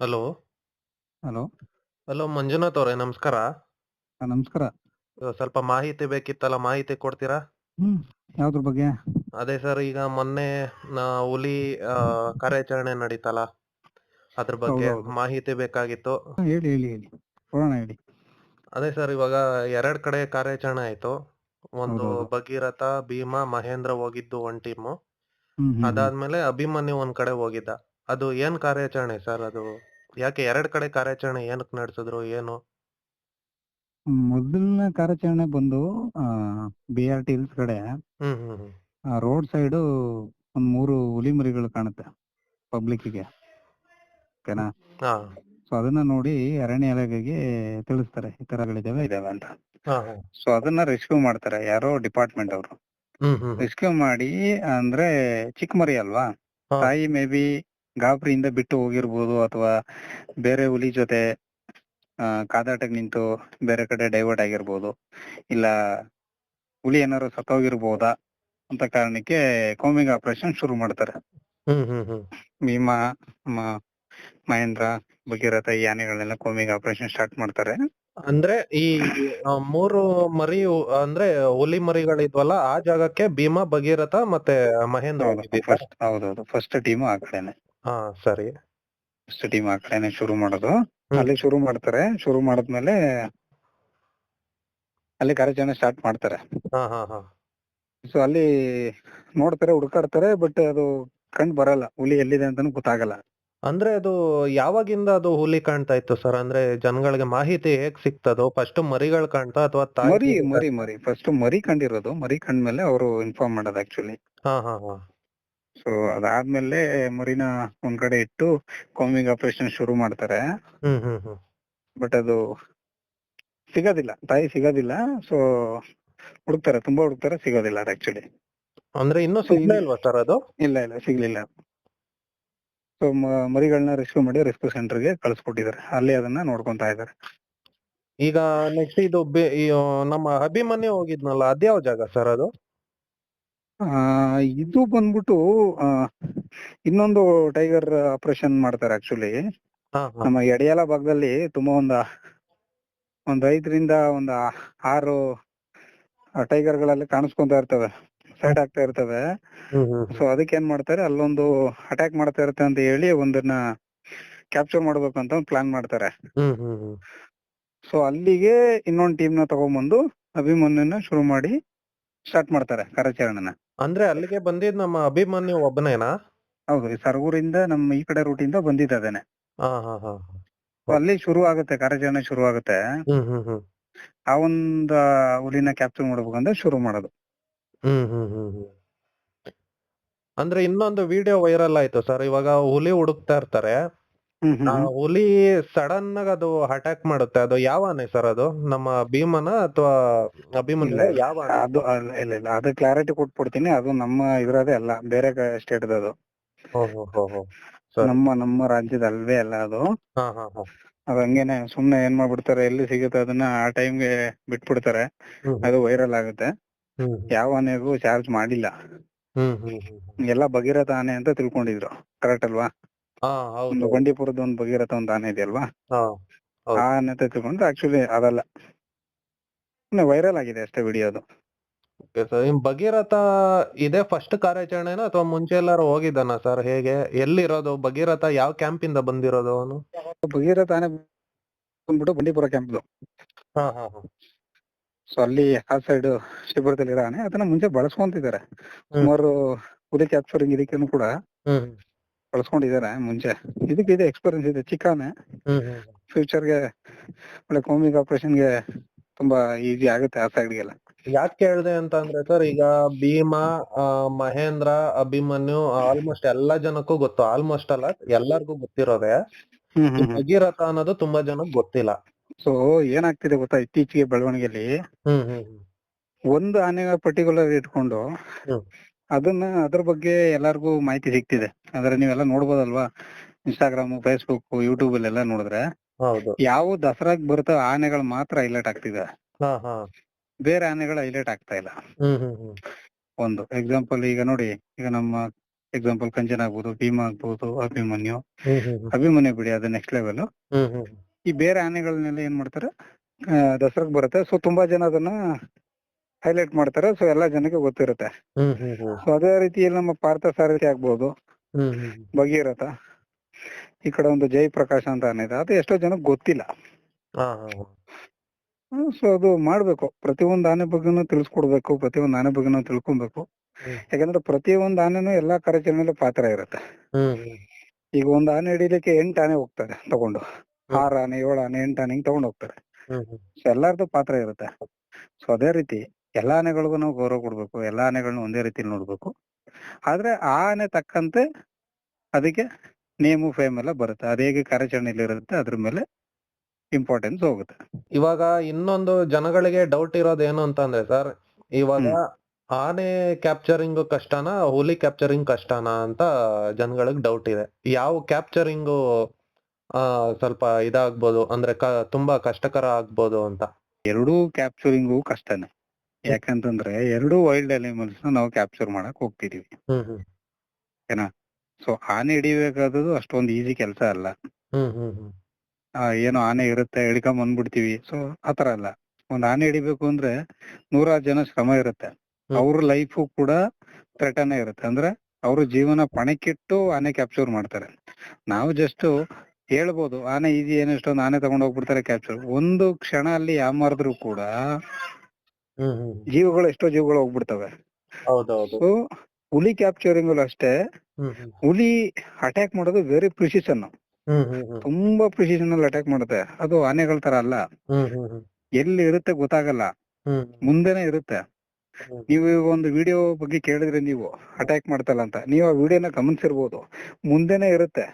Hello. Hello. Hello Manjunath ಅವ್ರೆ ನಮಸ್ಕಾರ. ಆ, ನಮಸ್ಕಾರ. ಸ್ವಲ್ಪ ಮಾಹಿತಿ ಬೇಕಿತ್ತಲ್ಲ ಮಾಹಿತಿ ಕೊಡ್ತೀರಾ? ಹ್ಮ್ ಯಾವ್ದ್ರ ಬಗ್ಗೆ? ಅದೇ ಸರ್ ಈಗ ಮೊನ್ನೆ ನಾ ಹುಲಿ ಕಾರ್ಯಾಚರಣೆ ನಡೀತಲ್ಲ ಅದ್ರ ಬಗ್ಗೆ ಹೌದೌದು. ಮಾಹಿತಿ ಬೇಕಾಗಿತ್ತು. ಹಾ, ಹೇಳಿ ಹೇಳಿ ಹೇಳಿ ಕೊಡೋಣ ಹೇಳಿ. ಅದೇ ಸರ್ ಇವಾಗ ಎರಡ್ ಕಡೆ ಕಾರ್ಯಾಚರಣೆ ಆಯ್ತು. ಒಂದು ಹೌದೌದು. ಭಗೀರಥ, ಭೀಮಾ ಮಹೇಂದ್ರ ಹೋಗಿದ್ದು ಒನ್ ಟೀಮು. ಹ್ಮ್ ಹ್ಮ್ ಹ್ಮ್. ಅದಾದ್ಮೇಲೆ ಅಭಿಮನ್ಯು ಒಂದ್ ಕಡೆ ಹೋಗಿದ್ದ. ಅದು ಏನ್ ಕಾರ್ಯಾಚರಣೆ ಸರ್ ಅದು? ಯಾಕೆ ಎರಡ್ ಕಡೆ ಕಾರ್ಯಾಚರಣೆ ಏನಕ್ ನಡೆಸಿದ್ರು ಏನು? ಮೊದಲನೇ ಕಾರ್ಯಾಚರಣೆ ಬಂದು ಬಿ ಆರ್ ಟಿ ಹಿಲ್ಸ್ ಕಡೆ ಹ್ಮ್ ಹ್ಮ್ ಹ್ಮ್. ರೋಡ್ ಸೈಡ್ ಒಂದ್ ಮೂರು ಹುಲಿ ಮರಿಗಳು ಕಾಣುತ್ತೆ ಪಬ್ಲಿಕ್ ಓಕೆನಾ ಹಾ. ಸೊ ಅದನ್ನ ನೋಡಿ ಅರಣ್ಯ ಇಲಾಖೆಗೆ ತಿಳಿಸ್ತಾರೆ ಈ ತರಗಳಿದಾವೆ ಇದಾವೆ ಅಂತ ಹಾ, ಹಾ. ಸೊ ಅದನ್ನ ರೆಸ್ಕ್ಯೂ ಮಾಡ್ತಾರೆ ಯಾರೋ ಡಿಪಾರ್ಟ್ಮೆಂಟ್ ಅವರು ಹ್ಮ್ ಹ್ಮ್ ಹ್ಮ್. ರೆಸ್ಕ್ಯೂ ಮಾಡಿ ಅಂದ್ರೆ ಚಿಕ್ಕ ಮರಿ ಅಲ್ವಾ ಹಾ. ತಾಯಿ ಮೇ ಬಿ ಗಾಬರಿಯಿಂದ ಬಿಟ್ಟು ಹೋಗಿರ್ಬೋದು ಅಥವಾ ಬೇರೆ ಹುಲಿ ಜೊತೆ ಆ, ಕಾದಾಟಕ್ಕೆ ನಿಂತು ಬೇರೆ ಕಡೆ ಡೈವರ್ಟ್ ಆಗಿರ್ಬೋದು ಇಲ್ಲ ಹುಲಿ ಏನಾರು ಸತ್ತೋಗಿರ್ಬೋದಾ ಅಂತ ಕಾರಣಕ್ಕೆ ಕೋಮಿಂಗ್ ಆಪರೇಷನ್ ಶುರು ಮಾಡ್ತಾರೆ. ಭೀಮಾ ಮಹೇಂದ್ರ ಭಗೀರಥ ಈ ಆನೆಗಳನ್ನೆಲ್ಲ ಕೋಮಿಂಗ್ ಆಪರೇಷನ್ ಸ್ಟಾರ್ಟ್ ಮಾಡ್ತಾರೆ. ಅಂದ್ರೆ ಈ ಮೂರು ಮರಿ ಅಂದ್ರೆ ಹುಲಿ ಮರಿಗಳಿದ್ವಲ್ಲ ಆ ಜಾಗಕ್ಕೆ ಭೀಮಾ ಭಗೀರಥ ಮತ್ತೆ ಮಹೇಂದ್ರ ಹೌದು ಫಸ್ಟ್ ಹೌದೌದು ಫಸ್ಟ್ ಟೀಮ್ ಆ ಕಡೆನೆ. ಹಾ ಸರಿ. ಸ್ಟಡಿ ಆ ಕಡೆನೆ ಶುರು ಮಾಡೋದು. ಅಲ್ಲಿ ಶುರು ಮಾಡ್ತಾರೆ. ಶುರು ಮಾಡಿದ್ಮೇಲೆ ಅಲ್ಲಿ ಕಾರ್ಯಾಚರಣೆ ಸ್ಟಾರ್ಟ್ ಮಾಡ್ತಾರೆ. ಹಾ ಹಾ ಹಾ. ಸೊ ಅಲ್ಲಿ ನೋಡ್ತಾರೆ ಹುಡುಕಾಡ್ತಾರೆ ಬಟ್ ಅದು ಕಂಡು ಬರಲ್ಲ. ಹುಲಿ ಎಲ್ಲಿದೆ ಅಂತಾನು ಗೊತ್ತಾಗಲ್ಲ. ಅಂದ್ರೆ ಅದು ಯಾವಾಗಿಂದ ಅದು ಹುಲಿ ಕಾಣ್ತಾ ಇತ್ತು ಸರ್? ಅಂದ್ರೆ ಜನಗಳಿಗೆ ಮಾಹಿತಿ ಹೇಗ್ ಸಿಕ್ತದೋ? ಫಸ್ಟ್ ಮರಿಗಳು ಕಾಣ್ತಾ ಅಥವಾ ಮರಿ ಮರಿ ಮರಿ. ಫಸ್ಟ್ ಮರಿ ಕಂಡಿರೋದು. ಮರಿ ಕಂಡ್ಮೇಲೆ ಅವರು ಇನ್ಫಾರ್ಮ್ ಮಾಡೋದು ಆಕ್ಚುಲಿ ಹಾ ಹಾ ಹಾ. ಸೊ ಅದಾದ್ಮೇಲೆ ಮರಿನ ಒಂದ್ ಕಡೆ ಇಟ್ಟು ಕೋಮಿಂಗ್ ಆಪರೇಷನ್ ಶುರು ಮಾಡ್ತಾರೆ. ಹ್ಮ್ ಹ್ಮ್ ಹ್ಮ್. ಬಟ್ ಅದು ಸಿಗೋದಿಲ್ಲ. ತಾಯಿ ಸಿಗೋದಿಲ್ಲ. ಸೊ ಹುಡುಕ್ತಾರೆ. ತುಂಬಾ ಹುಡುಕ್ತಾರೆ. ಸಿಗೋದಿಲ್ಲ ಅದು ಆಕ್ಚುಲಿ ಅಂದ್ರೆ ಇನ್ನೂ ಸಿಗ್ಲೇ ಇಲ್ವಾ ಸರ್ ಅದು? ಇಲ್ಲ ಇಲ್ಲ. ಸಿಗ್ಲಿಲ್ಲ. ಸೊ ಮರಿಗಳನ್ನ ರೆಸ್ಕ್ಯೂ ಮಾಡಿ ರೆಸ್ಕ್ಯೂ ಸೆಂಟರ್ಗೆ ಕಳ್ಸ್ಕೊಟ್ಟಿದ್ದಾರೆ. ಅಲ್ಲಿ ಅದನ್ನ ನೋಡ್ಕೊಂತಾ ಇದ್ದಾರೆ. ಈಗ ನೆಕ್ಸ್ಟ್ ಇದು ಬೆ- ಈ, ಆ, ನಮ್ಮ ಅಭಿಮನ್ಯು ಹೋಗಿದ್ನಲ್ಲ ಅದ್ಯಾವ ಜಾಗ ಸರ್ ಅದು? ಆ ಇದು ಬಂದ್ಬಿಟ್ಟು ಆ, ಇನ್ನೊಂದು ಟೈಗರ್ ಆಪರೇಷನ್ ಮಾಡ್ತಾರೆ ಆಕ್ಚುಲಿ ಹಾ ಹಾ. ನಮ್ಮ ಎಡೆಯಲ ಭಾಗದಲ್ಲಿ ತುಂಬಾ ಒಂದ ಒಂದ್ ಐದರಿಂದ ಒಂದ್ ಆರು ಟೈಗರ್ಗಳಲ್ಲಿ ಕಾಣಿಸ್ಕೊಂತಾ ಇರ್ತವೆ ಸೈಡ್ ಆಗ್ತಾ ಇರ್ತವೆ. ಹ್ಮ್ ಹ್ಮ್ ಸೊ ಅದಕ್ಕೆ ಏನ್ ಮಾಡ್ತಾರೆ ಅಲ್ಲೊಂದು ಅಟ್ಯಾಕ್ ಮಾಡ್ತಾ ಇರುತ್ತೆ ಅಂತ ಹೇಳಿ ಒಂದನ್ನ ಕ್ಯಾಪ್ಚರ್ ಮಾಡ್ಬೇಕಂತ ಅಂತ ಒಂದು ಪ್ಲಾನ್ ಮಾಡ್ತಾರೆ. ಹ್ಮ್ ಹ್ಮ್ ಹ್ಮ್. ಸೊ ಅಲ್ಲಿಗೆ ಇನ್ನೊಂದ್ ಟೀಮ್ನ ತಗೊಂಡ್ಬಂದು ಅಭಿಮನ್ಯುನ ಶುರು ಮಾಡಿ ಸ್ಟಾರ್ಟ್ ಮಾಡ್ತಾರೆ ಕಾರ್ಯಾಚರಣೆನ. ಅಂದ್ರೆ ಅಲ್ಲಿಗೆ ಬಂದಿದ್ ನಮ್ಮ ಅಭಿಮನ್ಯು ಒಬ್ಬನೇನಾ? ಹೌದು ಈ ಸರಗೂರಿಂದ ನಮ್ಮ ಈ ಕಡೆ ರೂಟಿಂದ ಬಂದಿದ್ದೇನೆ ಹಾ ಹಾ ಹಾ ಅಲ್ಲಿ ಶುರು ಆಗುತ್ತೆ ಕಾರ್ಯಾಚರಣೆ ಶುರು ಆಗುತ್ತೆ. ಹ್ಮ್ ಹ್ಮ್ ಹ್ಮ್. ಆ ಒಂದು ಹುಲಿನ ಕ್ಯಾಪ್ಚರ್ ಮಾಡ್ಬೇಕಂದ್ರೆ ಶುರು ಮಾಡೋದು. ಹ್ಮ್ ಹ್ಮ್ ಹ್ಮ್ ಹ್ಮ್. ಅಂದ್ರೆ ಇನ್ನೊಂದು ವಿಡಿಯೋ ವೈರಲ್ ಆಯ್ತು ಸರ್ ಇವಾಗ ಹುಲಿ ಹುಡುಕ್ತಾ ಇರ್ತಾರೆ. ಹುಲಿ ಸಡನ್ ಆಗಿ ಅದು ಅಟ್ಯಾಕ್ ಮಾಡುತ್ತೆ. ಅದು ಯಾವ ಆನೆ ಸರ್ ಅದು? ನಮ್ಮ ಭೀಮನ ಅಥವಾ ಅಭಿಮನ್ಯು. ಯಾವ ಆನೆ? ಅದು ಅಲ್ಲ, ಇಲ್ಲ ಇಲ್ಲ. ಅದು ಕ್ಲಾರಿಟಿ ಕೊಟ್ಬಿಡ್ತೀನಿ. ಅದು ನಮ್ಮ ಇದ್ರದೇ ಅಲ್ಲ. ಬೇರೆ ಸ್ಟೇಟ್ ಅದು ಹೋ ಹೋ ಹೋ ಹೋ ಸರಿ. ನಮ್ಮ ನಮ್ಮ ರಾಜ್ಯದ ಅಲ್ವೇ ಅಲ್ಲ ಅದು. ಹಾ ಹಾ ಹಾ. ಅದು ಹಂಗೇನೆ ಸುಮ್ನೆ ಏನ್ ಮಾಡ್ಬಿಡ್ತಾರೆ ಎಲ್ಲಿ ಸಿಗುತ್ತೆ ಅದನ್ನ ಆ ಟೈಮ್ಗೆ ಬಿಟ್ಬಿಡ್ತಾರೆ. ಹ್ಮ್ ಅದು ವೈರಲ್ ಆಗುತ್ತೆ. ಹ್ಮ್ ಯಾವ ಆನೆಗೂ ಚಾರ್ಜ್ ಮಾಡಿಲ್ಲ. ಹ್ಮ್ ಹ್ಮ್ ಹ್ಮ್ ಹ್ಮ್. ಎಲ್ಲ ಭಗೀರಥ ಆನೆ ಅಂತ ತಿಳ್ಕೊಂಡಿದ್ರು. ಕರೆಕ್ಟ್ ಅಲ್ವಾ? ಹಾ ಒಂದು ಹೌದು. ಬಂಡೀಪುರದ ಒಂದು ಭಗೀರಥ ಒಂದು ಆನೆ ಇದೆಯಲ್ವಾ? ಅಲ್ವಾ ಹೌದು. ಆ ಆನೆ ತಿಳ್ಕೊಂಡ್ರೆ ಆಕ್ಚುಲಿ ಅದಲ್ಲ. ವೈರಲ್ ಆಗಿದೆ ಅಷ್ಟೇ ವಿಡಿಯೋ ಅದು. ಭಗೀರಥ ಇದೇ ಫಸ್ಟ್ ಕಾರ್ಯಾಚರಣೆನಾ ಅಥವಾ ಮುಂಚೆ ಎಲ್ಲಾರು ಹೋಗಿದ್ದಾನ ಸರ್ ಹೇಗೆ ಎಲ್ಲಿರೋದು? ಭಗೀರಥ ಯಾವ ಕ್ಯಾಂಪ್ ಇಂದ ಬಂದಿರೋದು ಅವನು? ಭಗೀರಥ ಆನೆ ಬಂದ್ಬಿಟ್ಟು ಬಂಡೀಪುರ ಕ್ಯಾಂಪ್ ಹಾ ಹಾ ಹಾ. ಸೊ ಅಲ್ಲಿ ಆ ಸೈಡ್ ಶಿಬಿರದಲ್ಲಿರೋ ಆನೆ ಅದನ್ನ ಮುಂಚೆ ಬಳಸ್ಕೊಂತಿದ್ದಾರೆ. ಸುಮಾರು ಹುಲಿ ಕ್ಯಾಪ್ಚರಿಂಗ್ ಇದಕ್ಕೇನು ಕೂಡ ಹ್ಮ್. ಬಳಸ್ಕೊಂಡಿದ್ದಾರೆ ಮುಂಚೆ. ಇದಕ್ಕೆ ಇದೆ ಎಕ್ಸ್ಪೀರಿಯನ್ಸ್ ಇದೆ ಚಿಕ್ಕಾನೆ. ಫ್ಯೂಚರ್ಗೆ ಒಳ್ಳೆ ಗೆ ಆಪರೇಷನ್ಗೆ ತುಂಬಾ ಈಸಿ ಆಗುತ್ತೆ ಆ ಸೈಡ್ಗೆಲ್ಲ ಯಾಕೆ ಕೇಳಿದೆ ಅಂತ ಅಂದ್ರೆ ಸರ್ ಈಗ ಭೀಮಾ ಮಹೇಂದ್ರ ಅಭಿಮನ್ಯು ಆಲ್ಮೋಸ್ಟ್ ಎಲ್ಲಾ ಜನಕ್ಕೂ ಗೊತ್ತು. ಆಲ್ಮೋಸ್ಟ್ ಅಲ್ಲ ಎಲ್ಲರಿಗೂ ಗೊತ್ತಿರೋದೆ. ಭಗೀರಥ ಅನ್ನೋದು ತುಂಬಾ ಜನಕ್ಕೆ ಗೊತ್ತಿಲ್ಲ. ಸೊ ಏನಾಗ್ತಿದೆ ಗೊತ್ತಾ ಇತ್ತೀಚೆಗೆ ಬೆಳವಣಿಗೆಯಲ್ಲಿ ಒಂದು ಆನೆಗಳ ಪರ್ಟಿಕ್ಯುಲರ್ ಇಟ್ಕೊಂಡು. ಅದನ್ನ ಅದ್ರ ಬಗ್ಗೆ ಎಲ್ಲಾರ್ಗೂ ಮಾಹಿತಿ ಸಿಗ್ತಿದೆ. ಅಂದ್ರೆ ನೀವೆಲ್ಲ ನೋಡ್ಬೋದಲ್ವಾ? ಇನ್ಸ್ಟಾಗ್ರಾಮ್ ಫೇಸ್ಬುಕ್ ಯೂಟ್ಯೂಬ್ ಅಲ್ಲೆಲ್ಲ ನೋಡಿದ್ರೆ ಹೌದು. ಯಾವ ದಸರಾಗ್ ಬರುತ್ತೋ ಆನೆಗಳು ಮಾತ್ರ ಹೈಲೈಟ್ ಆಗ್ತಿದೆ. ಹಾ ಹಾ. ಬೇರೆ ಆನೆಗಳು ಹೈಲೈಟ್ ಆಗ್ತಾ ಇಲ್ಲ. ಹ್ಮ್ ಹ್ಮ್ ಹ್ಮ್. ಒಂದು ಎಕ್ಸಾಂಪಲ್ ಈಗ ನೋಡಿ ಈಗ ನಮ್ಮ ಎಕ್ಸಾಂಪಲ್ ಕಂಚನ ಆಗ್ಬೋದು ಭೀಮ ಆಗ್ಬೋದು ಅಭಿಮನ್ಯು. ಹ್ಮ್ ಹ್ಮ್ ಹ್ಮ್. ಅಭಿಮನ್ಯು ಬಿಡಿ ಅದು ನೆಕ್ಸ್ಟ್ ಲೆವೆಲ್ ಹ್ಮ್ ಹ್ಮ್ ಈ ಬೇರೆ ಆನೆಗಳನ್ನೆಲ್ಲ ಏನ್ ಮಾಡ್ತಾರೆ? ಆ, ದಸರಾಕ್ ಬರುತ್ತೆ. ಸೊ ತುಂಬಾ ಜನ ಅದನ್ನ ಹೈಲೈಟ್ ಮಾಡ್ತಾರೆ ಸೊ ಎಲ್ಲಾ ಜನಕ್ಕೆ ಗೊತ್ತಿರುತ್ತೆ. ಸೊ ಅದೇ ರೀತಿಯಲ್ಲಿ ನಮ್ಮ ಪಾರ್ಥ ಸಾರಥಿ ಆಗ್ಬೋದು. ಭಗೀರಥ. ಈ ಕಡೆ ಒಂದು ಜೈ ಪ್ರಕಾಶ್ ಅಂತ ಅನ್ನಿದೆ. ಇದೆ ಅದು ಎಷ್ಟೋ ಜನಕ್ಕೆ ಗೊತ್ತಿಲ್ಲ. ಸೊ ಅದು ಮಾಡ್ಬೇಕು. ಪ್ರತಿಯೊಂದು ಆನೆ ಬಗ್ಗೆನೂ ತಿಳಿಸ್ಕೊಡ್ಬೇಕು ಪ್ರತಿಯೊಂದು ಆನೆ ಬಗ್ಗೆನೂ ತಿಳ್ಕೊಬೇಕು. ಯಾಕಂದ್ರೆ ಪ್ರತಿಯೊಂದು ಆನೆನೂ ಎಲ್ಲಾ ಕಾರ್ಯಾಚರಣೆಯಲ್ಲೂ ಪಾತ್ರ ಇರುತ್ತೆ. ಈಗ ಒಂದ್ ಆನೆ ಹಿಡಿಲಿಕ್ಕೆ ಎಂಟು ಆನೆ ಹೋಗ್ತಾರೆ ತಗೊಂಡು. ಆರ್ ಆನೆ ಏಳು ಆನೆ ಎಂಟ್ ಆನೆ ಹಿಂಗ್ ತಗೊಂಡ್ ಹೋಗ್ತಾರೆ ಸೊ ಎಲ್ಲಾರ್ದು ಪಾತ್ರ ಇರುತ್ತೆ. ಸೊ ಅದೇ ರೀತಿ ಎಲ್ಲಾ ಆನೆಗಳಿಗೂ ನಾವು ಗೌರವ ಕೊಡ್ಬೇಕು ಎಲ್ಲಾ ಆನೆಗಳನ್ನ ಒಂದೇ ರೀತಿ ನೋಡ್ಬೇಕು. ಆದ್ರೆ ಆ ಆನೆ ತಕ್ಕಂತೆ ಅದಕ್ಕೆ ನೇಮು ಫೇಮ್ ಎಲ್ಲ ಬರುತ್ತೆ. ಅದ್ ಹೇಗೆ ಕಾರ್ಯಾಚರಣೆಯಲ್ಲಿ ಇರುತ್ತೆ ಅದ್ರ ಮೇಲೆ ಇಂಪಾರ್ಟೆನ್ಸ್ ಹೋಗುತ್ತೆ. ಇವಾಗ ಇನ್ನೊಂದು ಜನಗಳಿಗೆ ಡೌಟ್ ಇರೋದು ಏನು ಅಂತಂದ್ರೆ ಸರ್ ಇವಾಗ ಆನೆ ಕ್ಯಾಪ್ಚರಿಂಗ್ ಕಷ್ಟನಾ ಹುಲಿ ಕ್ಯಾಪ್ಚರಿಂಗ್ ಕಷ್ಟನಾ ಅಂತ ಜನಗಳಿಗೆ ಡೌಟ್ ಇದೆ. ಯಾವ ಕ್ಯಾಪ್ಚರಿಂಗ್ ಆ ಸ್ವಲ್ಪ ಇದಾಗ್ಬೋದು ಅಂದ್ರೆ ತುಂಬಾ ಕಷ್ಟಕರ ಆಗ್ಬೋದು ಅಂತ. ಎರಡೂ ಕ್ಯಾಪ್ಚರಿಂಗು ಕಷ್ಟನೇ. ಯಾಕಂತಂದ್ರೆ ಎರಡು ವೈಲ್ಡ್ ಅನಿಮಲ್ಸ್ ನಾವು ಕ್ಯಾಪ್ಚರ್ ಮಾಡಕ್ ಹೋಗ್ತಿದೀವಿ. ಹ್ಮ್ ಸೊ ಆನೆ ಹಿಡಿಬೇಕಾದದ್ದು ಅಷ್ಟೊಂದು ಈಸಿ ಕೆಲಸ ಅಲ್ಲ. ಏನೋ ಆನೆ ಇರುತ್ತೆ ಹಿಡ್ಕೊಂಡ್ ಬಂದ್ಬಿಡ್ತೀವಿ. ಸೊ ಆತರ ಅಲ್ಲ. ಒಂದ್ ಆನೆ ಹಿಡಿಬೇಕು ಅಂದ್ರೆ ನೂರಾರು ಜನ ಶ್ರಮ ಇರುತ್ತೆ. ಅವ್ರ ಲೈಫು ಕೂಡ ಥ್ರೆಟನೇ ಇರುತ್ತೆ. ಅಂದ್ರೆ ಅವ್ರ ಜೀವನ ಪಣಕ್ಕಿಟ್ಟು ಆನೆ ಕ್ಯಾಪ್ಚರ್ ಮಾಡ್ತಾರೆ. ನಾವು ಜಸ್ಟ್ ಹೇಳ್ಬೋದು ಆನೆ ಈಸಿ ಏನೋ ಇಷ್ಟೊಂದು ಆನೆ ತಗೊಂಡ್ ಹೋಗ್ಬಿಡ್ತಾರೆ ಕ್ಯಾಪ್ಚರ್ ಒಂದು ಕ್ಷಣ ಅಲ್ಲಿ ಯಾಮಾರಿದ್ರು ಕೂಡ ಹ್ಮ್ ಹ್ಮ್ ಜೀವಗಳು ಎಷ್ಟೋ ಜೀವಗಳು ಹೋಗ್ಬಿಡ್ತವೆ. ಸೊ ಹುಲಿ ಕ್ಯಾಪ್ಚರಿಂಗ್ ಅಷ್ಟೇ ಹುಲಿ ಅಟ್ಯಾಕ್ ಮಾಡೋದು ವೆರಿ ಪ್ರಿಸಿಷನ್ ತುಂಬಾ ಪ್ರಿಸಿಷನ್ ಅಲ್ಲಿ ಅಟ್ಯಾಕ್ ಮಾಡುತ್ತೆ. ಅದು ಆನೆಗಳ ತರ ಅಲ್ಲ. ಎಲ್ಲಿ ಇರುತ್ತೆ ಗೊತ್ತಾಗಲ್ಲ. ಮುಂದೆನೆ ಇರುತ್ತೆ. ನೀವು ಒಂದು ವಿಡಿಯೋ ಬಗ್ಗೆ ಕೇಳಿದ್ರೆ ನೀವು ಅಟ್ಯಾಕ್ ಮಾಡ್ತಲ್ಲ ಅಂತ ನೀವು ಆ ವಿಡಿಯೋನ ಗಮನಿಸಿರ್ಬೋದು. ಮುಂದೆನೆ ಇರುತ್ತೆ.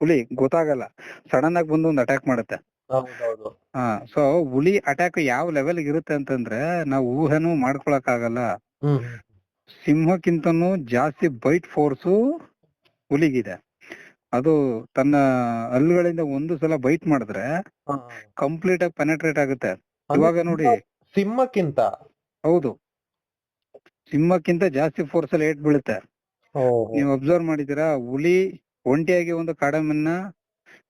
ಹುಲಿ ಗೊತ್ತಾಗಲ್ಲ. ಸಡನ್ ಆಗಿ ಬಂದು ಒಂದು ಅಟ್ಯಾಕ್ ಮಾಡುತ್ತೆ. ಹೌದೌದು. ಹಾ ಸೊ ಹುಲಿ ಅಟ್ಯಾಕ್ ಯಾವ ಲೆವೆಲ್ ಇರುತ್ತೆ ಅಂತಂದ್ರೆ ನಾವು ಊಹೆನೂ ಮಾಡ್ಕೊಳಕ್ ಆಗಲ್ಲ. ಹ್ಮ್ ಸಿಂಹಕ್ಕಿಂತನೂ ಜಾಸ್ತಿ ಬೈಟ್ ಫೋರ್ಸು ಹುಲಿಗಿದೆ. ಅದು ತನ್ನ ಹಲ್ಲುಗಳಿಂದ ಒಂದು ಸಲ ಬೈಟ್ ಮಾಡಿದ್ರೆ ಹಾ. ಕಂಪ್ಲೀಟ್ ಆಗಿ ಪೆನೆಟ್ರೇಟ್ ಆಗುತ್ತೆ. ಇವಾಗ ನೋಡಿ ಸಿಂಹಕ್ಕಿಂತ? ಹೌದು. ಸಿಂಹಕ್ಕಿಂತ ಜಾಸ್ತಿ ಫೋರ್ಸ್ ಅಲ್ಲಿ ಏಟ್ ಬೀಳುತ್ತೆ. ಓ ನೀವು ಅಬ್ಸರ್ವ್ ಮಾಡಿದೀರಾ ಹುಲಿ ಒಂಟಿಯಾಗಿ ಒಂದು ಕಾಡಮನ್ನ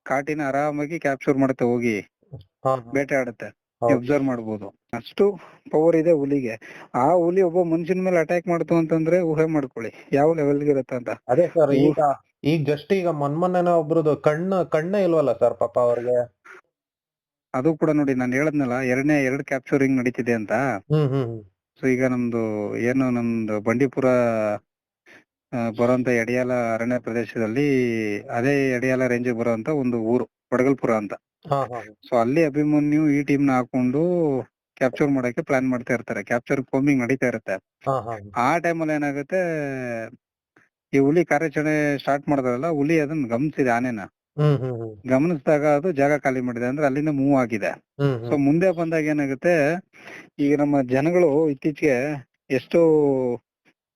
ಕಾಟಿನ ಆರಾಮಾಗಿ ಕ್ಯಾಪ್ಚರ್ ಮಾಡುತ್ತೆ ಹೋಗಿ. ಬೇಟೆ ಆಡುತ್ತೆ. ಅಬ್ಸರ್ವ್ ಮಾಡಬಹುದು ಅಷ್ಟು ಪವರ್ ಇದೆ ಹುಲಿಗೆ. ಆ ಹುಲಿ ಒಬ್ಬ ಮನುಷ್ಯನ ಮೇಲೆ ಅಟ್ಯಾಕ್ ಮಾಡ್ತು ಅಂತಂದ್ರೆ ಊಹೆ ಮಾಡ್ಕೊಳ್ಳಿ ಯಾವ ಲೆವೆಲ್ ಇರುತ್ತೆ ಅಂತ. ಅದೇ ಸರ್ ಈಗ ಈಗ ಜಸ್ಟ್ ಈಗ ಮೊನ್ಮೊನ್ನೆನೆ ಒಬ್ರದು ಕಣ್ಣು ಕಣ್ಣೇ ಇಲ್ವಲ್ಲ ಸರ್ ಪಾಪ ಅವ್ರಿಗೆ? ಅದು ಕೂಡ ನೋಡಿ ನಾನು ಹೇಳದ್ನಲ್ಲ ಎರಡನೇ ಎರಡು ಕ್ಯಾಪ್ಚರಿಂಗ್ ನಡೀತಿದೆ ಅಂತ. ಸೊ ಈಗ ನಮ್ದು ಏನು ನಮ್ದು ಬಂಡೀಪುರ ಬರುವಂತ ಎಡಿಯಾಲ ಅರಣ್ಯ ಪ್ರದೇಶದಲ್ಲಿ ಅದೇ ಯಡಿಯಾಲ ರೇಂಜ್ ಬರುವಂತ ಒಂದು ಊರು ವಡಗಲ್ಪುರ ಅಂತ. ಹಾ ಹಾ ಸೊ ಅಲ್ಲಿ ಅಭಿಮನ್ಯು ಈ ಟೀಮ್ನ ಹಾಕೊಂಡು ಕ್ಯಾಪ್ಚರ್ ಮಾಡಕ್ಕೆ ಪ್ಲಾನ್ ಮಾಡ್ತಾ ಇರ್ತಾರೆ. ಕ್ಯಾಪ್ಚರ್ ಕೋಮಿಂಗ್ ನಡೀತಾ ಇರುತ್ತೆ. ಹಾ ಹಾ ಆ ಟೈಮಲ್ಲಿ ಏನಾಗುತ್ತೆ ಈ ಹುಲಿ ಕಾರ್ಯಾಚರಣೆ ಸ್ಟಾರ್ಟ್ ಮಾಡಿದ್ರಲ್ಲ ಹುಲಿ ಅದನ್ನ ಗಮನಿಸಿದೆ ಆನೆನ. ಹ್ಮ್ ಹ್ಮ್ ಹ್ಮ್. ಗಮನಿಸಿದಾಗ ಅದು ಜಾಗ ಖಾಲಿ ಮಾಡಿದೆ ಅಂದ್ರೆ ಅಲ್ಲಿಂದ ಮೂವ್ ಆಗಿದೆ. ಹ್ಮ್ ಸೊ ಹ್ಮ್ ಮುಂದೆ ಬಂದಾಗ ಏನಾಗುತ್ತೆ ಈಗ ನಮ್ಮ ಜನಗಳು ಇತ್ತೀಚೆಗೆ ಎಷ್ಟು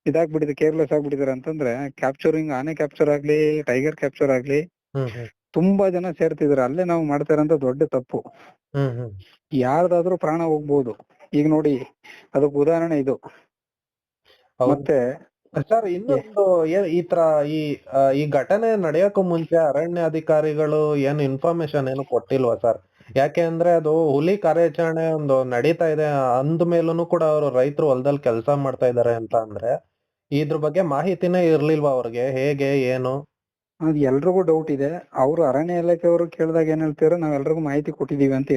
ಇದಾಗ್ಬಿಟ್ಟಿದೆ ಕೇರ್ಲೆಸ್ ಆಗ್ಬಿಟ್ಟಿದಾರೆ ಅಂತಂದ್ರೆ ಕ್ಯಾಪ್ಚರಿಂಗ್ ಆನೆ ಕ್ಯಾಪ್ಚರ್ ಆಗ್ಲಿ ಟೈಗರ್ ಕ್ಯಾಪ್ಚರ್ ಆಗ್ಲಿ ತುಂಬಾ ಜನ ಸೇರ್ತಿದಾರೆ ಅಲ್ಲೇ ನಾವು ಮಾಡ್ತಾ ಇರೋಂತ ದೊಡ್ಡ ತಪ್ಪು. ಯಾರ್ದಾದ್ರೂ ಪ್ರಾಣ ಹೋಗ್ಬೋದು. ಈಗ ನೋಡಿ ಅದಕ್ಕೆ ಉದಾಹರಣೆ ಇದು. ಮತ್ತೆ ಸರ್ ಇನ್ನೊಂದು ಈ ತರ ಈ ಈ ಘಟನೆ ನಡೆಯಕ್ಕೂ ಮುಂಚೆ ಅರಣ್ಯ ಅಧಿಕಾರಿಗಳು ಏನು ಇನ್ಫಾರ್ಮೇಶನ್ ಏನು ಕೊಟ್ಟಿಲ್ವಾ ಸರ್? ಯಾಕೆ ಅಂದ್ರೆ ಅದು ಹುಲಿ ಕಾರ್ಯಾಚರಣೆ ಒಂದು ನಡೀತಾ ಇದೆ. ಅಂದ ಮೇಲೂ ಕೂಡ ಅವರು ರೈತರು ಹೊಲದಲ್ಲಿ ಕೆಲಸ ಮಾಡ್ತಾ ಇದಾರೆ ಅಂತ ಅಂದ್ರೆ ಇದ್ರ ಬಗ್ಗೆ ಮಾಹಿತಿನೇ ಇರ್ಲಿಲ್ವಾ ಅವ್ರಿಗೆ? ಹೇಗೆ ಏನು? ಅದು ಎಲ್ರಿಗೂ ಡೌಟ್ ಇದೆ. ಅವರು ಅರಣ್ಯ ಇಲಾಖೆಯವರು ಕೇಳಿದಾಗ ಏನ್ ಹೇಳ್ತಿದ್ರು ನಾವ್ ಎಲ್ರಿಗೂ ಮಾಹಿತಿ ಕೊಟ್ಟಿದೀವಿ ಅಂತ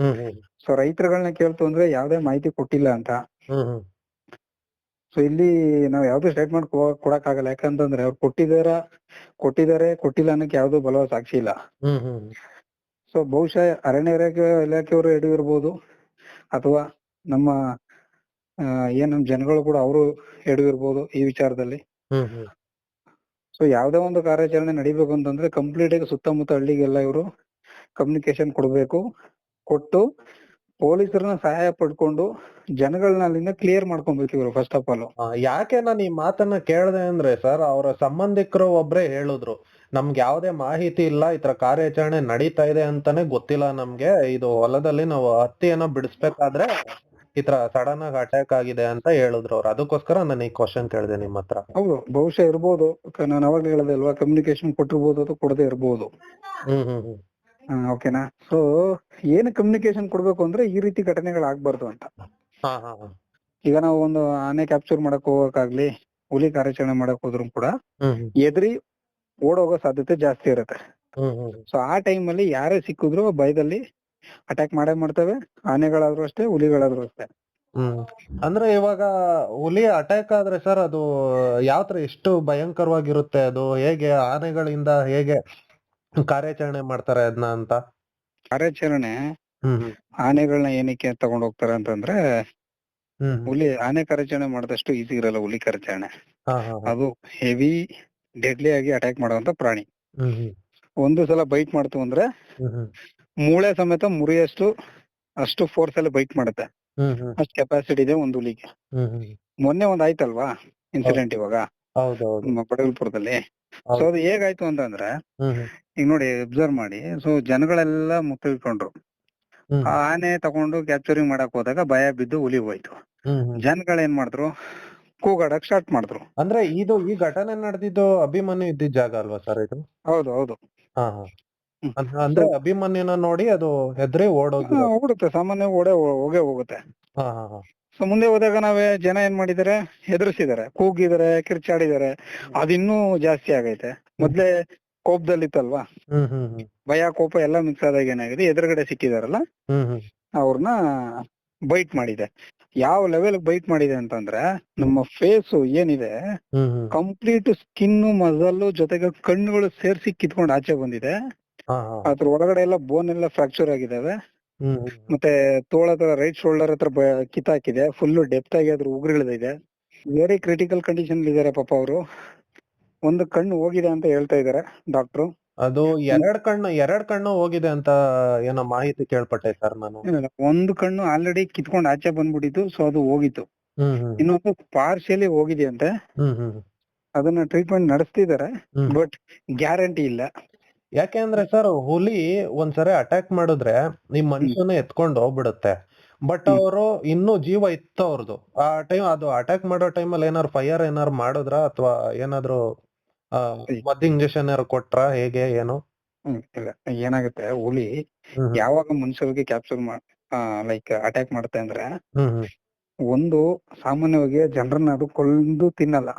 ಹ್ಮ್ ಹ್ಮ್ ಸೊ ರೈತರುಗಳನ್ನ ಕೇಳ್ತು ಅಂದ್ರೆ ಯಾವ್ದೇ ಮಾಹಿತಿ ಕೊಟ್ಟಿಲ್ಲ ಅಂತ. ಹ್ಮ್ ಹ್ಮ್. ಸೊ ಇಲ್ಲಿ ನಾವ್ ಯಾವ್ದು ಸ್ಟೇಟ್ಮೆಂಟ್ ಕೊಡಕ್ ಆಗಲ್ಲ ಯಾಕಂತಂದ್ರೆ ಅವ್ರು ಕೊಟ್ಟಿದಾರ ಕೊಟ್ಟಿದಾರೆ ಕೊಟ್ಟಿಲ್ಲ ಅನ್ನಕ್ಕೆ ಯಾವ್ದು ಬಲವ ಸಾಕ್ಷಿ ಇಲ್ಲ. ಹ್ಮ್ ಹ್ಮ್ ಸೊ ಬಹುಶಃ ಅರಣ್ಯ ಇಲಾಖೆ ಇಲಾಖೆಯವರು ಹಿಡಿದಿರ್ಬೋದು. ಅಥವಾ ನಮ್ಮ ಏನ್ ನಮ್ ಜನಗಳು ಕೂಡ ಅವರು ಎಡವಿರ್ಬೋದು ಈ ವಿಚಾರದಲ್ಲಿ. ಹ್ಮ್ ಹ್ಮ್. ಸೊ ಯಾವ್ದೇ ಒಂದು ಕಾರ್ಯಾಚರಣೆ ನಡಿಬೇಕು ಅಂತಂದ್ರೆ ಕಂಪ್ಲೀಟ್ ಆಗಿ ಸುತ್ತಮುತ್ತ ಹಳ್ಳಿಗೆಲ್ಲ ಇವರು ಕಮ್ಯುನಿಕೇಶನ್ ಕೊಡ್ಬೇಕು. ಕೊಟ್ಟು ಪೊಲೀಸರನ್ನ ಸಹಾಯ ಪಡ್ಕೊಂಡು ಜನಗಳನ್ನ ಅಲ್ಲಿಂದ ಕ್ಲಿಯರ್ ಮಾಡ್ಕೊಬೇಕು ಇವರು ಫಸ್ಟ್ ಆಫ್ ಆಲ್ ಆ, ಯಾಕೆ ನಾನು ಈ ಮಾತನ್ನ ಕೇಳ್ದೆ ಅಂದ್ರೆ ಸರ್ ಅವರ ಸಂಬಂಧಿಕರು ಒಬ್ರೇ ಹೇಳಿದ್ರು ನಮ್ಗೆ ಯಾವ್ದೇ ಮಾಹಿತಿ ಇಲ್ಲ ಈ ತರ ಕಾರ್ಯಾಚರಣೆ ನಡೀತಾ ಇದೆ ಅಂತಾನೆ ಗೊತ್ತಿಲ್ಲ ನಮ್ಗೆ. ಇದು ಹೊಲದಲ್ಲಿ ನಾವು ಹತ್ತಿಯನ್ನ ಬಿಡಿಸ್ಬೇಕಾದ್ರೆ ಈ ತರ ಸಡನ್ ಆಗಿ ಅಟ್ಯಾಕ್ ಆಗಿದೆ ಅಂತ ಹೇಳಿದ್ರು ಅವ್ರು. ಅದಕ್ಕೋಸ್ಕರ ನಾನು ಈ ಕ್ವಶನ್ ಕೇಳಿದೆ ನಿಮ್ಮ ಹತ್ರ. ಹೌದು ಬಹುಶಃ ಇರ್ಬೋದು. ನಾನು ಅವಾಗ್ಲೇ ಹೇಳ್ದೆ ಅಲ್ವಾ ಕಮ್ಯುನಿಕೇಶನ್ ಕೊಟ್ಟಿರ್ಬೋದು ಅಥವಾ ಕೊಡದೇ ಇರ್ಬೋದು. ಹ್ಮ್ ಹ್ಮ್ ಹ್ಮ್. ಓಕೆನಾ ಸೊ ಏನು ಕಮ್ಯುನಿಕೇಶನ್ ಕೊಡ್ಬೇಕು ಅಂದ್ರೆ ಈ ರೀತಿ ಘಟನೆಗಳು ಆಗ್ಬಾರ್ದು ಅಂತ. ಹಾ ಹಾ ಹಾ. ಈಗ ನಾವು ಒಂದು ಆನೆ ಕ್ಯಾಪ್ಚರ್ ಮಾಡಕ್ ಹೋಗಕ್ಕಾಗ್ಲಿ ಹುಲಿ ಕಾರ್ಯಾಚರಣೆ ಮಾಡಕ್ ಹೋದ್ರು ಕೂಡ ಹ್ಮ್ ಹ್ಮ್. ಎದ್ರಿ ಓಡೋಗೋ ಸಾಧ್ಯತೆ ಜಾಸ್ತಿ ಇರುತ್ತೆ. ಹ್ಮ್ ಹ್ಮ್ ಸೊ ಆ ಟೈಮ್ ಅಲ್ಲಿ ಯಾರೇ ಸಿಕ್ಕಿದ್ರು ಭಯದಲ್ಲಿ ಅಟ್ಯಾಕ್ ಮಾಡೇ ಮಾಡ್ತವೆ ಆನೆಗಳಾದ್ರೂ ಅಷ್ಟೇ ಹುಲಿಗಳಾದ್ರೂ ಅಷ್ಟೇ. ಹ್ಮ್. ಅಂದ್ರೆ ಇವಾಗ ಹುಲಿ ಅಟ್ಯಾಕ್ ಆದ್ರೆ ಸರ್ ಅದು ಯಾವ ತರ ಎಷ್ಟು ಭಯಂಕರವಾಗಿರುತ್ತೆ ಅದು? ಹೇಗೆ ಆನೆಗಳಿಂದ ಹೇಗೆ ಕಾರ್ಯಾಚರಣೆ ಮಾಡ್ತಾರೆ ಅದನ್ನ ಅಂತ? ಕಾರ್ಯಾಚರಣೆ ಹ್ಮ್ ಆನೆಗಳನ್ನ ಏನಕ್ಕೆ ತಗೊಂಡ್ ಹೋಗ್ತಾರೆ ಅಂತಂದ್ರೆ ಹ್ಮ್ ಹುಲಿ ಆನೆ ಕಾರ್ಯಾಚರಣೆ ಮಾಡಿದಷ್ಟು ಈಸಿ ಇರಲ್ಲ ಹುಲಿ ಕಾರ್ಯಾಚರಣೆ. ಹಾ ಹಾ ಹಾ. ಅದು ಹೆವಿ ಡೆಡ್ಲಿ ಆಗಿ ಅಟ್ಯಾಕ್ ಮಾಡುವಂತ ಪ್ರಾಣಿ. ಹ್ಮ್ ಹ್ಮ್. ಒಂದು ಸಲ ಬೈಟ್ ಮಾಡ್ತು ಅಂದ್ರೆ ಹ್ಮ್ ಹ್ಮ್. ಮೂಳೆ ಸಮೇತ ಮುರಿಯಷ್ಟು ಅಷ್ಟು ಫೋರ್ಸ್ ಅಲ್ಲಿ ಬೈಟ್ ಮಾಡುತ್ತೆ. ಅಷ್ಟು ಕೆಪಾಸಿಟಿ ಇದೆ ಒಂದು ಹುಲಿಗೆ. ಮೊನ್ನೆ ಒಂದ್ ಆಯ್ತಲ್ವಾ ಇನ್ಸಿಡೆಂಟ್ ಇವಾಗ? ಪಡಗಲ್ಪುರದಲ್ಲಿ. ಸೊ ಅದು ಹೇಗಾಯ್ತು ಅಂತಂದ್ರೆ ಈಗ ನೋಡಿ ಅಬ್ಸರ್ವ್ ಮಾಡಿ. ಸೊ ಜನಗಳೆಲ್ಲ ಆ ಆನೆ ತಗೊಂಡು ಕ್ಯಾಪ್ಚರಿಂಗ್ ಮಾಡಕ್ ಹೋದಾಗ ಭಯ ಬಿದ್ದು ಹುಲಿ ಹೋಯ್ತು. ಏನ್ ಮಾಡಿದ್ರು? ಕೂಗಾಡಕ್ ಸ್ಟಾರ್ಟ್ ಮಾಡಿದ್ರು. ಅಂದ್ರೆ ಇದು ಈ ಘಟನೆ ನಡೆದಿದ್ದು ಅಭಿಮನ್ಯು ಇದ್ದಿದ್ದ ಜಾಗ ಅಲ್ವಾ ಸರ್ ಇದು? ಹೌದು ಹೌದು. ಅಂದ್ರೆ ಅಭಿಮನ್ಯುನ ನೋಡಿ ಅದು ಹೆದ್ರಿ ಓಡೋಗಿ ಓಡುತ್ತೆ. ಸಾಮಾನ್ಯ ಓಡೆ ಹೋಗೇ ಹೋಗುತ್ತೆ. ಸೊ ಮುಂದೆ ಹೋದಾಗ ನಾವೇ ಜನ ಏನ್ ಮಾಡಿದಾರೆ ಹೆದರ್ಸಿದಾರೆ ಕೂಗಿದಾರೆ ಕಿರ್ಚಾಡಿದಾರೆ ಅದಿನ್ನೂ ಜಾಸ್ತಿ ಆಗೈತೆ. ಮೊದ್ಲೇ ಕೋಪದಲ್ಲಿತ್ತಲ್ವಾ? ಭಯ ಕೋಪ ಎಲ್ಲ ಮಿಕ್ಸ್ ಆದಾಗ ಏನಾಗಿದೆ? ಎದುರುಗಡೆ ಸಿಕ್ಕಿದಾರಲ್ಲ? ಅವ್ರನ್ನ ಬೈಟ್ ಮಾಡಿದೆ. ಯಾವ ಲೆವೆಲ್ ಬೈಟ್ ಮಾಡಿದೆ ಅಂತಂದ್ರೆ ನಮ್ಮ ಫೇಸ್ ಏನಿದೆ ಕಂಪ್ಲೀಟ್ ಸ್ಕಿನ್ ಮಸಲ್ ಜೊತೆಗೆ ಕಣ್ಣುಗಳು ಸೇರ್ಸಿ ಕಿತ್ಕೊಂಡು ಆಚೆ ಬಂದಿದೆ. ಅದ್ರ ಒಳಗಡೆ ಎಲ್ಲ ಬೋನ್ ಎಲ್ಲ ಫ್ರಾಕ್ಚರ್ ಆಗಿದಾವೆ. ಮತ್ತೆ ತೋಳ ಹತ್ರ ರೈಟ್ ಶೋಲ್ಡರ್ ಹತ್ರ ಕಿತಾಕಿದೆ ಕಿತ್ತಾಕಿದೆ ಫುಲ್ ಡೆಪ್ತ್ ಆಗಿ ಅದ್ರ ಉಗುರುಗಳಿದೆ. ವೆರಿ ಕ್ರಿಟಿಕಲ್ ಕಂಡೀಷನ್ ಇದಾರೆ ಪಾಪ ಅವರು. ಒಂದು ಕಣ್ಣು ಹೋಗಿದೆ ಅಂತ ಹೇಳ್ತಾ ಇದಾರೆ ಡಾಕ್ಟ್ರು ಅದು ಎರಡ್ ಕಣ್ಣು ಎರಡ್ ಕಣ್ಣು ಹೋಗಿದೆ ಅಂತ ಏನೋ ಮಾಹಿತಿ ಕೇಳ್ಪಟ್ಟೆ ಸರ್ ನಾನು. ಒಂದು ಕಣ್ಣು ಆಲ್ರೆಡಿ ಕಿತ್ಕೊಂಡು ಆಚೆ ಬಂದ್ಬಿಟ್ಟಿತ್ತು ಸೊ ಅದು ಹೋಗಿತ್ತು. ಇನ್ನೊಂದು ಪಾರ್ಶಿಯಲಿ ಹೋಗಿದೆ ಅಂತೆ ಅದನ್ನ ಟ್ರೀಟ್ಮೆಂಟ್ ನಡೆಸ್ತಿದಾರೆ. ಬಟ್ ಗ್ಯಾರಂಟಿ ಇಲ್ಲ. ಯಾಕೆಂದ್ರೆ ಸರ್ ಹುಲಿ ಒಂದ್ಸರಿ ಅಟ್ಯಾಕ್ ಮಾಡಿದ್ರೆ ನಿಮ್ ಮನುಷ್ಯನ ಎತ್ಕೊಂಡು ಹೋಗ್ಬಿಡುತ್ತೆ. ಬಟ್. ಅವರು ಇನ್ನೂ ಜೀವ ಇತ್ತು ಅವ್ರದ್ದು ಆ ಟೈಮ್ ಅದು ಅಟ್ಯಾಕ್ ಮಾಡೋ ಟೈಮಲ್ಲಿ ಏನಾದ್ರು ಫೈರ್ ಏನಾರು ಮಾಡಿದ್ರ ಅಥವಾ ಏನಾದ್ರು ಮದ್ದು ಇಂಜೆಕ್ಷನ್ ಏನಾದ್ರು ಕೊಟ್ರ? ಹೇಗೆ? ಏನು? ಇಲ್ಲ. ಏನಾಗುತ್ತೆ ಹುಲಿ ಯಾವಾಗ ಮನುಷ್ಯರಿಗೆ ಕ್ಯಾಪ್ಚರ್ ಲೈಕ್ ಅಟ್ಯಾಕ್ ಮಾಡುತ್ತೆ ಅಂದ್ರೆ ಒಂದು ಸಾಮಾನ್ಯವಾಗಿ ಜನರನ್ನ ಅದು ಕೊಂದು ತಿನ್ನಲ್ಲ.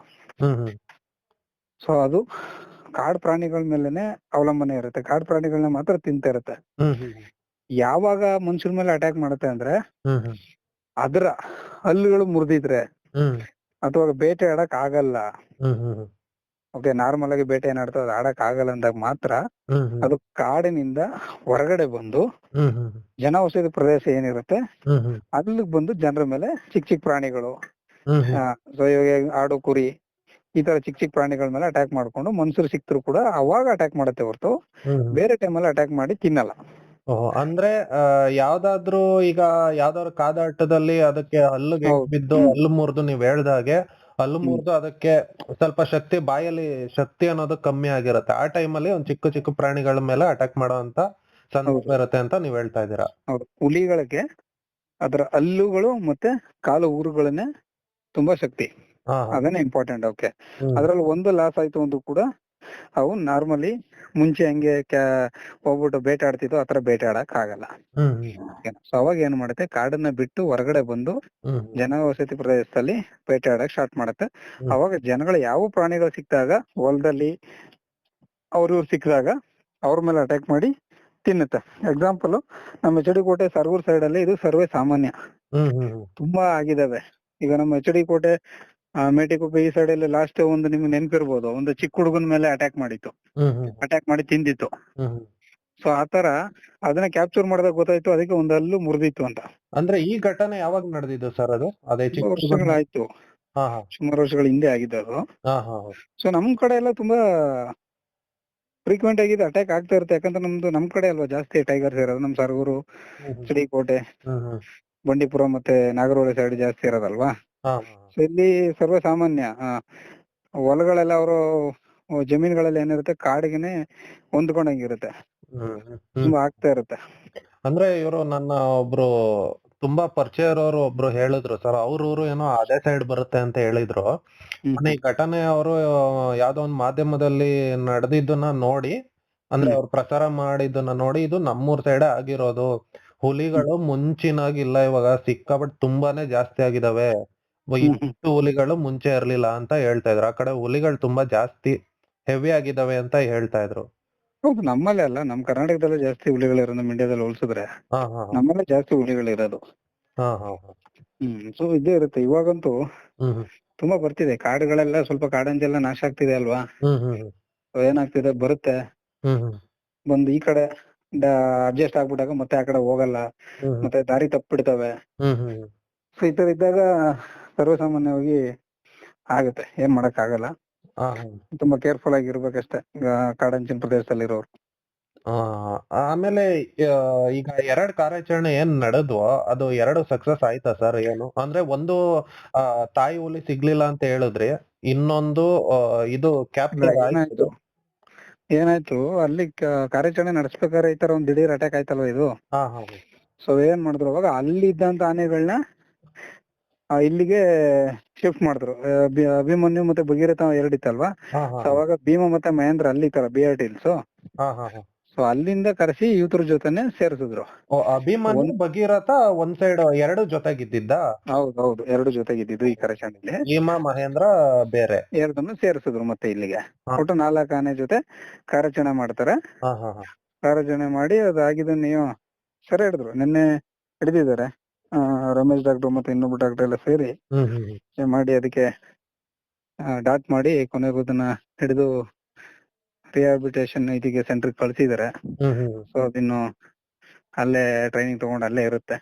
ಸೊ ಅದು ಕಾಡು ಪ್ರಾಣಿಗಳ ಮೇಲೆನೆ ಅವಲಂಬನೆ ಇರುತ್ತೆ. ಕಾಡು ಪ್ರಾಣಿಗಳನ್ನ ಮಾತ್ರ ತಿಂತಾ ಇರುತ್ತೆ. ಯಾವಾಗ ಮನುಷ್ಯರ ಮೇಲೆ ಅಟ್ಯಾಕ್ ಮಾಡುತ್ತೆ ಅಂದ್ರೆ ಅದರ ಹಲ್ಲುಗಳು ಮುರಿದಿದ್ರೆ ಅಥವಾ ಬೇಟೆ ಆಡಕ್ ಆಗಲ್ಲ. ಓಕೆ ನಾರ್ಮಲ್ ಆಗಿ ಬೇಟೆ ಏನ್ ಆಡ್ತದೆ ಅದು ಆಡಕ್ ಆಗಲ್ಲ ಅಂದಾಗ ಮಾತ್ರ ಅದು ಕಾಡಿನಿಂದ ಹೊರಗಡೆ ಬಂದು ಜನವಸತಿ ಪ್ರದೇಶ ಏನಿರುತ್ತೆ ಅಲ್ಲಿಗೆ ಬಂದು ಜನರ ಮೇಲೆ ಚಿಕ್ಕ ಚಿಕ್ಕ ಪ್ರಾಣಿಗಳು ಇವಾಗ ಆಡು ಕುರಿ ಈ ತರ ಚಿಕ್ಕ ಚಿಕ್ಕ ಪ್ರಾಣಿಗಳ ಮೇಲೆ ಅಟ್ಯಾಕ್ ಮಾಡ್ಕೊಂಡು ಮನುಷ್ಯರು ಸಿಕ್ತರು ಕೂಡ ಅವಾಗ ಅಟ್ಯಾಕ್ ಮಾಡುತ್ತೆ ಹೊರತು ಬೇರೆ ಟೈಮಲ್ಲಿ ಅಟ್ಯಾಕ್ ಮಾಡಿ ತಿನ್ನಲ್ಲ ಓಹೋ, ಅಂದ್ರೆ ಯಾವ್ದಾದ್ರು ಈಗ ಯಾವ್ದಾದ್ರು ಕಾದಾಟದಲ್ಲಿ ಅದಕ್ಕೆ ಹಲ್ಲುಗೆ. ಬಿದ್ದು. ಹಲ್ಲು ಮುರಿದು ನೀವ್ ಹೇಳ್ದಾಗೆ ಹಲ್ಲು. ಮುರಿದು ಅದಕ್ಕೆ ಸ್ವಲ್ಪ ಶಕ್ತಿ ಬಾಯಲ್ಲಿ ಶಕ್ತಿ ಅನ್ನೋದು ಕಮ್ಮಿ ಆಗಿರುತ್ತೆ ಆ ಟೈಮಲ್ಲಿ ಒಂದ್ ಚಿಕ್ಕ ಚಿಕ್ಕ ಪ್ರಾಣಿಗಳ ಮೇಲೆ ಅಟ್ಯಾಕ್ ಮಾಡುವಂತ ಸಂದರ್ಭ ಹೌದು. ಇರುತ್ತೆ ಅಂತ ನೀವ್ ಹೇಳ್ತಾ ಇದ್ದೀರಾ ಹುಲಿಗಳಿಗೆ ಅದರ ಹಲ್ಲುಗಳು ಮತ್ತೆ ಕಾಲು ಊರುಗಳನ್ನೇ ತುಂಬಾ ಶಕ್ತಿ ಅದನ್ನೇ ಇಂಪಾರ್ಟೆಂಟ್ ಓಕೆ. ಅದ್ರಲ್ಲಿ ಒಂದು ಲಾಸ್ ಆಯ್ತು ಒಂದು ಕೂಡ ಅವು ನಾರ್ಮಲಿ ಮುಂಚೆ ಹಂಗೆ ಹೋಗ್ಬಿಟ್ಟು ಬೇಟೆ ಆಡ್ತಿದ್ವು ಆತರ ಬೇಟೆ ಆಡಕ್ ಆಗಲ್ಲ ಸೊ ಅವಾಗ ಏನ್ ಮಾಡುತ್ತೆ ಕಾಡನ್ನ ಬಿಟ್ಟು ಹೊರಗಡೆ ಬಂದು ಜನ ಜನವಸತಿ ಪ್ರದೇಶದಲ್ಲಿ ಬೇಟೆ ಆಡಕ್ ಸ್ಟಾರ್ಟ್ ಮಾಡುತ್ತೆ ಅವಾಗ ಜನಗಳು ಯಾವ ಪ್ರಾಣಿಗಳು ಸಿಕ್ಕಿದಾಗ ಹೊಲದಲ್ಲಿ ಅವ್ರ ಇವ್ರು ಸಿಕ್ಕಿದಾಗ ಅವ್ರ ಮೇಲೆ ಅಟ್ಯಾಕ್ ಮಾಡಿ ತಿನ್ನುತ್ತೆ. ಎಕ್ಸಾಂಪಲ್ ನಮ್ಮ ಎಚ್ ಡಿ ಕೋಟೆ ಸರ್ವೂರ್ ಸೈಡ್ ಅಲ್ಲಿ ಇದು ಸರ್ವೇ ಸಾಮಾನ್ಯ. ತುಂಬಾ ಆಗಿದಾವೆ ಈಗ ನಮ್ಮ ಎಚ್ ಡಿ ಕೋಟೆ ಮೇಟಿಕುಪ್ಪೆ ಈ ಸೈಡ್ ಅಲ್ಲಿ ಲಾಸ್ಟ್ ಒಂದು ನಿಮ್ಗೆ ನೆನ್ಪಿರ್ಬೋದು. ಒಂದು ಚಿಕ್ಕ ಹುಡುಗನ ಮೇಲೆ ಅಟ್ಯಾಕ್ ಮಾಡಿತ್ತು. ಅಟ್ಯಾಕ್ ಮಾಡಿ ತಿಂದಿತ್ತು. ಸೊ ಆತರ ಅದನ್ನ ಕ್ಯಾಪ್ಚರ್ ಮಾಡಿದಾಗ ಗೊತ್ತಾಯ್ತು ಅದಕ್ಕೆ ಒಂದು ಹಲ್ಲು ಮುರಿದಿತ್ತು ಅಂತ. ಅಂದ್ರೆ ಈ ಘಟನೆ ಯಾವಾಗ ನಡೆದಿದ್ದು ಸರ್ ಅದು? ಅದೇ ವರ್ಷಗಳಾಯ್ತು ಸುಮಾರು ವರ್ಷಗಳ ಹಿಂದೆ ಆಗಿದ್ದು ಅದು. ಸೊ ನಮ್ ಕಡೆ ಎಲ್ಲ ತುಂಬಾ ಫ್ರೀಕ್ವೆಂಟ್ ಆಗಿ ಅಟ್ಯಾಕ್ ಆಗ್ತಾ ಇರುತ್ತೆ. ಯಾಕಂದ್ರೆ ನಮ್ದು ನಮ್ ಕಡೆ ಅಲ್ವಾ ಜಾಸ್ತಿ ಟೈಗರ್ಸ್ ಇರೋದು. ನಮ್ ಸರ್ಗೂರು ಹ್ಮ್ ಹ್ಮ್. ಕೋಟೆ ಹ್ಮ್ ಹ್ಮ್. ಬಂಡೀಪುರ ಮತ್ತೆ ನಾಗರಹೊಳೆ ಸೈಡ್ ಜಾಸ್ತಿ ಇರೋದಲ್ವಾ? ಇಲ್ಲಿ ಸರ್ವೇ ಸಾಮಾನ್ಯ ಆ, ಹೊಲಗಳೆಲ್ಲ ಅವರು ಜಮೀನುಗಳಲ್ಲಿ ಏನಿರುತ್ತೆ ಕಾಡಿಗೆನೆ ಹೊಂದ್ಕೊಂಡಂಗಿರುತ್ತೆ. ತುಂಬಾ ಆಗ್ತಾ ಇರುತ್ತೆ. ಅಂದ್ರೆ ಇವರು ನನ್ನ ಒಬ್ರು ತುಂಬಾ ಪರಿಚಯ ಇರೋರು ಒಬ್ರು ಹೇಳಿದ್ರು ಸರ್. ಅವ್ರವ್ರು ಊರು ಏನೋ ಅದೇ ಸೈಡ್ ಬರುತ್ತೆ ಅಂತ ಹೇಳಿದ್ರು. ಈ ಘಟನೆ ಅವರು ಯಾವ್ದೋ ಒಂದ್ ಮಾಧ್ಯಮದಲ್ಲಿ ನಡೆದಿದ್ದನ್ನ ನೋಡಿ ಅಂದ್ರೆ. ಅವ್ರು ಪ್ರಚಾರ ಮಾಡಿದ್ದನ್ನ ನೋಡಿ ಇದು ನಮ್ಮೂರ್ ಸೈಡ್ ಆಗಿರೋದು. ಹುಲಿಗಳು ಮುಂಚಿನಾಗಿಲ್ಲ ಇವಾಗ ಸಿಕ್ಕಾಪಟ್ಟೆ ತುಂಬಾನೇ ಜಾಸ್ತಿ ಆಗಿದಾವೆ. ಇಷ್ಟು ಹುಲಿಗಳು ಮುಂಚೆ ಇರ್ಲಿಲ್ಲ ಅಂತ ಹೇಳ್ತಾ ಇದ್ರು ಆ ಕಡೆ ಹುಲಿಗಳು ತುಂಬಾ ಜಾಸ್ತಿ ಹೆವಿ ಆಗಿದಾವೆ ಅಂತ ಹೇಳ್ತಾ ಇದ್ರು ಹೌದು ನಮ್ಮಲ್ಲೇ ಅಲ್ಲ ನಮ್ಮ ಕರ್ನಾಟಕದಲ್ಲೇ ಜಾಸ್ತಿ ಹುಲಿಗಳಿರೋದು ನಮ್ ಇಂಡಿಯಾದಲ್ಲಿ ಹೋಲ್ಸಿದ್ರೆ ಹಾ ಹಾ ಹಾ. ನಮ್ಮಲ್ಲೇ ಜಾಸ್ತಿ ಹುಲಿಗಳಿರೋದು ಹಾ ಹಾ ಹಾ. ಹ್ಮ್ ಸೊ ಇದೇ ಇರುತ್ತೆ ಇವಾಗಂತೂ ಹ್ಮ್. ತುಂಬಾ ಬರ್ತಿದೆ ಕಾಡುಗಳೆಲ್ಲ ಸ್ವಲ್ಪ ಕಾಡಂಜೆಲ್ಲ ನಾಶ ಆಗ್ತಿದೆ ಅಲ್ವಾ ಹ್ಮ್ ಹ್ಮ್ ಹ್ಮ್. So ಏನಾಗ್ತಿದೆ ಬರುತ್ತೆ ಹ್ಮ್ ಹ್ಮ್. ಬಂದು ಈ ಕಡೆ ಅಡ್ಜಸ್ಟ್ ಆಗ್ಬಿಟ್ಟಾಗ ಮತ್ತೆ ಆ ಕಡೆ ಹೋಗಲ್ಲ ಹ್ಮ್ ಹ್ಮ್. ಮತ್ತೆ ದಾರಿ ತಪ್ಪಿಡ್ತವೆ ಹ್ಮ್ ಹ್ಮ್ ಹ್ಮ್. ಸೊ ಈ ತರ ಇದ್ದಾಗ ಸರ್ವಸಾಮಾನ್ಯವಾಗಿ ಆಗುತ್ತೆ ಏನ್ ಮಾಡಕ್ ಆಗಲ್ಲ. ತುಂಬಾ ಕೇರ್ಫುಲ್ ಆಗಿರ್ಬೇಕಷ್ಟೇ ಈಗ ಕಾಡಂಚಿನ ಪ್ರದೇಶದಲ್ಲಿ ಇರೋರು ಆಮೇಲೆ ಈಗ ಎರಡ್ ಕಾರ್ಯಾಚರಣೆ ಏನ್ ನಡೆದ್ವೋ ಅದು ಎರಡು ಸಕ್ಸಸ್ ಆಯ್ತಾ ಸರ್ ಏನು? ಅಂದ್ರೆ ಒಂದು ತಾಯಿ ಹುಲಿ ಸಿಗ್ಲಿಲ್ಲ ಅಂತ ಹೇಳಿದ್ರಿ ಇನ್ನೊಂದು ಇದು ಕ್ಯಾಪ್ಚರ್ ಏನಾಯ್ತು? ಆಯ್ತು ಏನಾಯ್ತು? ಅಲ್ಲಿ ಕಾರ್ಯಾಚರಣೆ ನಡೆಸ್ಬೇಕಾದ್ರೆ ಈ ತರ ಒಂದ್ ದಿಢೀರ್ ಅಟ್ಯಾಕ್ ಆಯ್ತಲ್ವ ಇದು? ಸೊ ಏನ್ ಮಾಡಿದ್ರು ಅವಾಗ ಅಲ್ಲಿ ಇದ್ದಂತ ಆನೆಗಳನ್ನ ಇಲ್ಲಿಗೆ ಶಿಫ್ಟ್ ಮಾಡಿದ್ರು. ಆ, ಅಭಿಮನ್ಯು ಮತ್ತೆ ಭಗೀರಥ ಎರಡಿತ್ತಲ್ವಾ ಹಾ ಹಾ ಸೊ ಅವಾಗ ಭೀಮ ಮತ್ತೆ ಮಹೇಂದ್ರ ಅಲ್ಲಿ ಇತ್ತಲ್ಲ ಬಿ ಆರ್ ಟಿಲ್ಸ್ ಹಾ ಹಾ ಹಾ. ಸೊ ಅಲ್ಲಿಂದ ಕರೆಸಿ ಯೂತರ ಜೊತೆನೆ ಸೇರಿಸಿದ್ರು. ಓ, ಅಭಿಮನ್ಯು ಒಂದ್- ಭಗೀರಥ ಒಂದ್ ಸೈಡ್ ಎರಡು ಜೊತೆಗಿದ್ದಿದ್ದ? ಹೌದು ಹೌದು. ಎರಡು ಜೊತೆಗಿದ್ದಿದ್ದು ಈ ಕಾರ್ಯಾಚರಣೆಯಲ್ಲಿ ಭೀಮ ಮಹೇಂದ್ರ ಬೇರೆ. ಎರಡನ್ನು ಸೇರಿಸಿದ್ರು ಮತ್ತೆ ಇಲ್ಲಿಗೆ. ಹಾ. ಒಟ್ಟು ನಾಲ್ಕು ಆನೆ ಜೊತೆ ಕಾರ್ಯಾಚರಣೆ ಮಾಡ್ತಾರೆ. ಹಾ ಹಾ ಹಾ. ಕಾರ್ಯಾಚರಣೆ ಮಾಡಿ ಅದಾಗಿದ್ದು ನೀವು ಸರಿ ಹಿಡಿದ್ರು. ನಿನ್ನೆ ಹಿಡಿದಿದ್ದಾರೆ. ಆ, ರಮೇಶ್ ಡಾಕ್ಟರ್ ಮತ್ತೆ ಇನ್ನೊಬ್ಬ ಡಾಕ್ಟರ್ ಎಲ್ಲ ಸೇರಿ ಹ್ಮ್ ಹ್ಮ್ ಹ್ಮ್. ಏನ್ ಮಾಡಿ ಅದಕ್ಕೆ ಡಾಟ್ ಮಾಡಿ ಕೊನೆಗೂ ಅದನ್ನ ಹಿಡಿದು ರಿಹಾಬಿಲಿಟೇಷನ್ ಇದಕ್ಕೆ ಸೆಂಟರ್ ಕಳ್ಸಿದಾರೆ ಹ್ಮ್ ಹ್ಮ್ ಹ್ಮ್. ಸೊ ಅದಿನ್ನು ಅಲ್ಲೇ ಟ್ರೈನಿಂಗ್ ತಗೊಂಡು ಅಲ್ಲೇ ಇರುತ್ತೆ